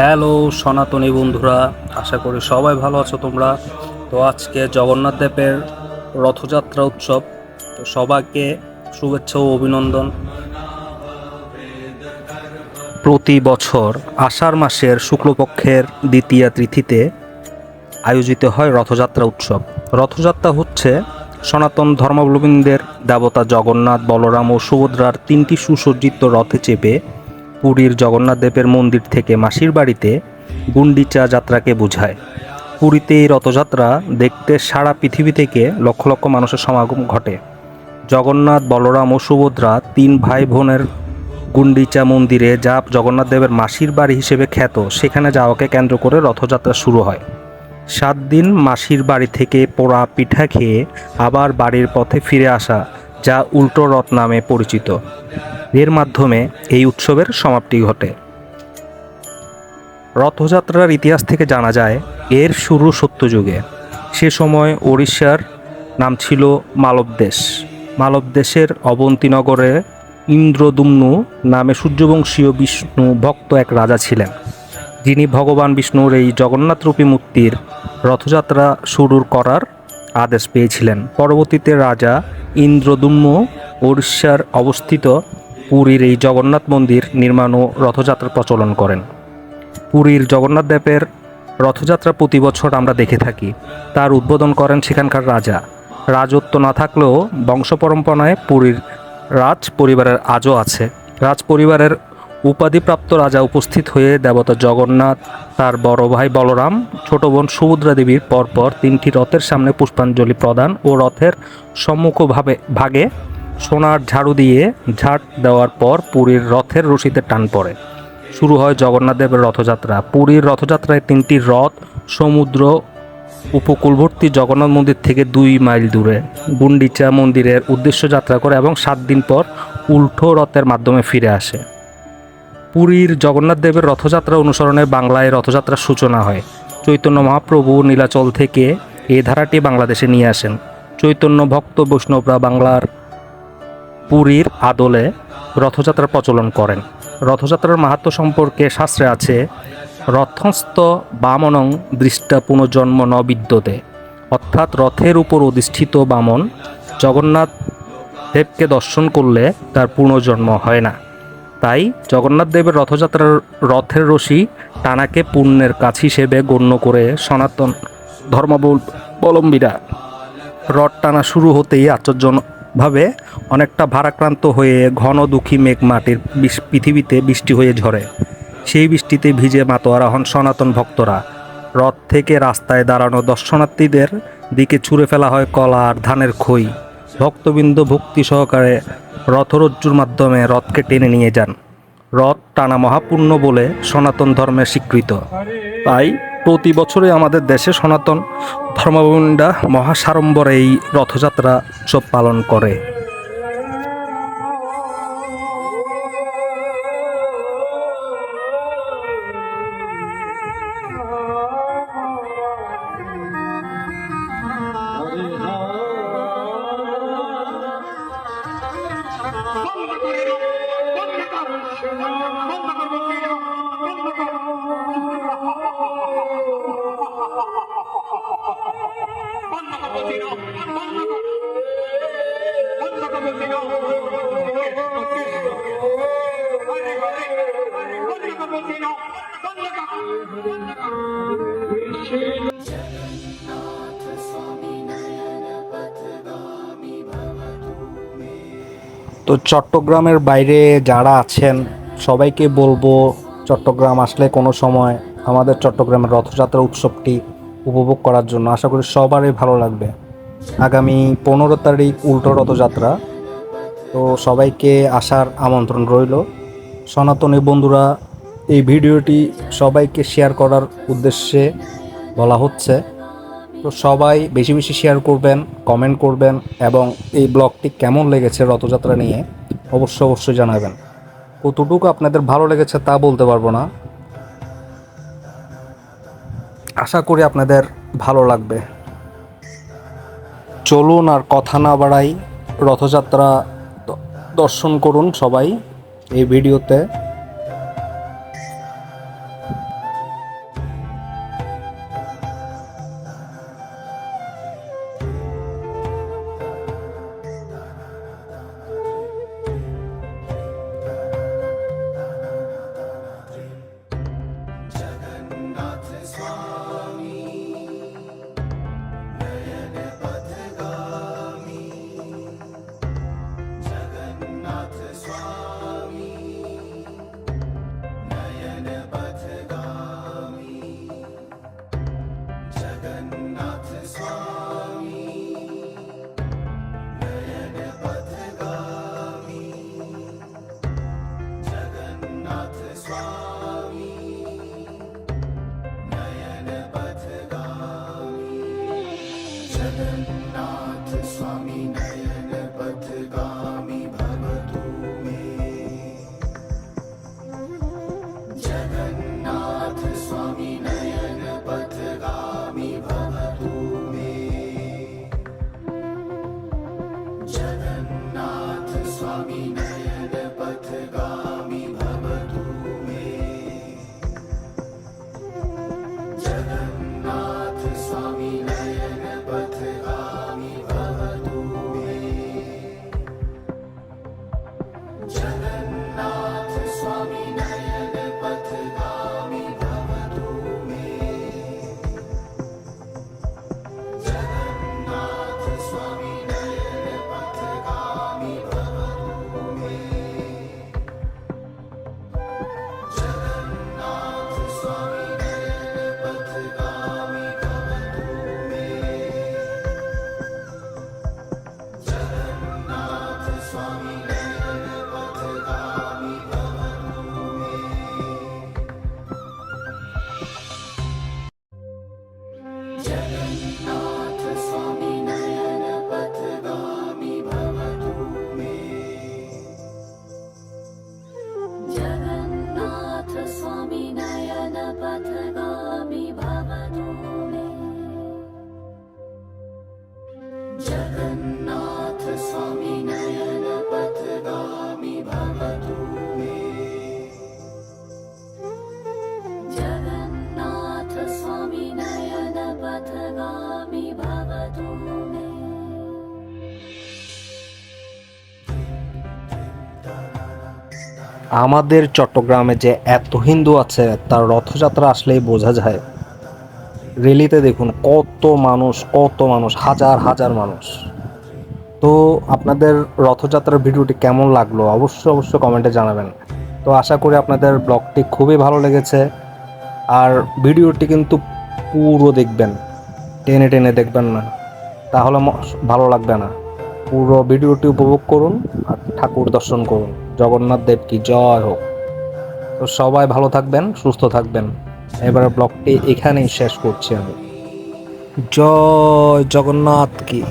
Hello সনাতনী বন্ধুরা, আশা করি সবাই ভালো আছো তোমরা। তো আজকে জগন্নাথ দেবের রথযাত্রা উৎসব, তো সবাইকে শুভেচ্ছা ও অভিনন্দন। প্রতি বছর আষাঢ় মাসের শুক্লপক্ষের দ্বিতীয়া তিথিতে আয়োজিত হয় রথযাত্রা উৎসব। রথযাত্রা হচ্ছে সনাতন ধর্মাবলম্বীদের দেবতা জগন্নাথ, বলরাম ও সুভদ্রার তিনটি সুসজ্জিত রথে চেপে পুরীর জগন্নাথ দেবের মন্দির থেকে মাসির বাড়িতে গুন্ডিচা যাত্রাকে বোঝায়। পুরীতে এই রথযাত্রা দেখতে সারা পৃথিবী থেকে লক্ষ লক্ষ মানুষের সমাগম ঘটে। জগন্নাথ, বলরাম ও সুভদ্রা তিন ভাই বোনের গুন্ডিচা মন্দিরে যা জগন্নাথ দেবের মাসির বাড়ি হিসেবে খ্যাত, সেখানে যাওয়াকে কেন্দ্র করে রথযাত্রা শুরু হয়। সাত দিন মাসির বাড়ি থেকে পোড়া পিঠা খেয়ে আবার বাড়ির পথে ফিরে আসা যা উল্টো রথ নামে পরিচিত। এর মাধ্যমে এই উৎসবের সমাপ্তি ঘটে। রথযাত্রার ইতিহাস থেকে জানা যায়, এর শুরু সত্যযুগে। সে সময় ওড়িশার নাম ছিল মালবদেশ। মালবদেশের অবন্তীনগরে ইন্দ্রদুম্নু নামে সূর্যবংশীয় বিষ্ণু ভক্ত এক রাজা ছিলেন। যিনি ভগবান বিষ্ণুর এই জগন্নাথরূপী মূর্তির রথযাত্রা শুরুর করার আদেশ পেয়েছিলেন। পরবর্তীতে রাজা ইন্দ্রদুম্ন ওড়িশার অবস্থিত পুরীর এই জগন্নাথ মন্দির নির্মাণ ও রথযাত্রা প্রচলন করেন। পুরীর জগন্নাথ দেবের রথযাত্রা প্রতি বছর আমরা দেখে থাকি। তার উদ্বোধন করেন সেখানকার রাজা। রাজত্ব না থাকলেও বংশ পরম্পরায় পুরীর রাজ পরিবারের আজও আছে। রাজ পরিবারের উপাধিপ্রাপ্ত রাজা উপস্থিত হয়ে দেবতা জগন্নাথ, তার বড় ভাই বলরাম, ছোট বোন সুভদ্রা দেবীর পরপর তিনটি রথের সামনে পুষ্পাঞ্জলি প্রদান ও রথের সম্মুখভাবে ভাগে সোনার ঝাড়ু দিয়ে ঝাড় দেওয়ার পর পুরীর রথের রশিতে টান পড়ে। শুরু হয় জগন্নাথ দেবের রথযাত্রা। পুরীর রথযাত্রায় তিনটি রথ, সমুদ্র, উপকূলবর্তী জগন্নাথ মন্দির থেকে দুই মাইল দূরে। গুন্ডিচা মন্দিরের উদ্দেশ্য যাত্রা করে এবং সাত দিন পর উল্টো রথের মাধ্যমে ফিরে আসে। পুরীর জগন্নাথ দেবের রথযাত্রা অনুসরণে বাংলায় রথযাত্রার সূচনা হয়। চৈতন্য মহাপ্রভু নীলাচল থেকে এই ধারাটি বাংলাদেশে নিয়ে আসেন। চৈতন্য ভক্ত বৈষ্ণবরা বাংলার পুরীর আদলে রথযাত্রার প্রচলন করেন। রথযাত্রার মাহাত্ম সম্পর্কে শাস্ত্রে আছে, রথস্থ বামনং দৃষ্টা পুনর্জন্ম ন অর্থাৎ রথের উপর অধিষ্ঠিত বামন জগন্নাথ দেবকে দর্শন করলে তার পুনর্জন্ম হয় না। তাই জগন্নাথ দেবের রথযাত্রার রথের রশি টানাকে পুণ্যের কাছ হিসেবে গণ্য করে সনাতন ধর্মাবলম্বীরা রথ টানা শুরু হতেই আশ্চর্যভাবে অনেকটা ভারাক্রান্ত হয়ে ঘন দুঃখী মেঘ মাটির পৃথিবীতে বৃষ্টি হয়ে ঝরে। সেই বৃষ্টিতে ভিজে মাতোয়ারা হন সনাতন ভক্তরা। রথ থেকে রাস্তায় দাঁড়ানো দর্শনার্থীদের দিকে ছুঁড়ে ফেলা হয় কলা আর ধানের খই। ভক্তবৃন্দ ভক্তি সহকারে রথরজ্জুর মাধ্যমে রথকে টেনে নিয়ে যান। রথ টানা মহাপুণ্য বলে সনাতন ধর্মে স্বীকৃত। তাই প্রতি বছরে আমাদের দেশে সনাতন ধর্মাবলম্বীরা মহাসাড়ম্বরে এই রথযাত্রা উৎসব পালন করে। বন্ধ করে তো চট্টগ্রামের বাইরে যারা আছেন, সবাইকে বলব চট্টগ্রাম আসলে কোনো সময় আমাদের চট্টগ্রামের রথযাত্রা উৎসবটি উপভোগ করার জন্য। আশা করি সবারই ভালো লাগবে। আগামী পনেরো তারিখ উল্টো রথযাত্রা। তো সবাইকে আসার আমন্ত্রণ রইল। সনাতনী বন্ধুরা, এই ভিডিওটি সবাইকে শেয়ার করার উদ্দেশ্যে বলা হচ্ছে। তো সবাই বেশি বেশি শেয়ার করবেন কমেন্ট করবেন এবং এই ব্লগটি কেমন লেগেছে রথযাত্রা নিয়ে অবশ্যই অবশ্যই জানাবেন। কতটুকু আপনাদের ভালো লেগেছে তা বলতে পারব না। আশা করি আপনাদের ভালো লাগবে। চলুন আর কথা না বাড়াই, রথযাত্রা দর্শন করুন সবাই এই ভিডিওতে। Not as me. আমাদের চট্টগ্রামে যে এত হিন্দু আছে, তার রথযাত্রা আসলেই বোঝা যায়। রেলিতে দেখুন কত মানুষ কত মানুষ, হাজার হাজার মানুষ। তো আপনাদের রথযাত্রার ভিডিওটি কেমন লাগল অবশ্যই অবশ্যই কমেন্টে জানাবেন। তো আশা করি আপনাদের ব্লগটি খুবই ভালো লেগেছে। আর ভিডিওটি কিন্তু পুরো দেখবেন, টেনে টেনে দেখবেন না। তাহলে ভালো লাগবে না। পুরো ভিডিওটি উপভোগ করুন আর ঠাকুর দর্শন করুন। জগন্নাথ দেব কি জয় হোক। তো সবাই ভালো থাকবেন, সুস্থ থাকবেন। এবারে ব্লগটি এখানেই শেষ করছি আমি। জয় জগন্নাথ কি।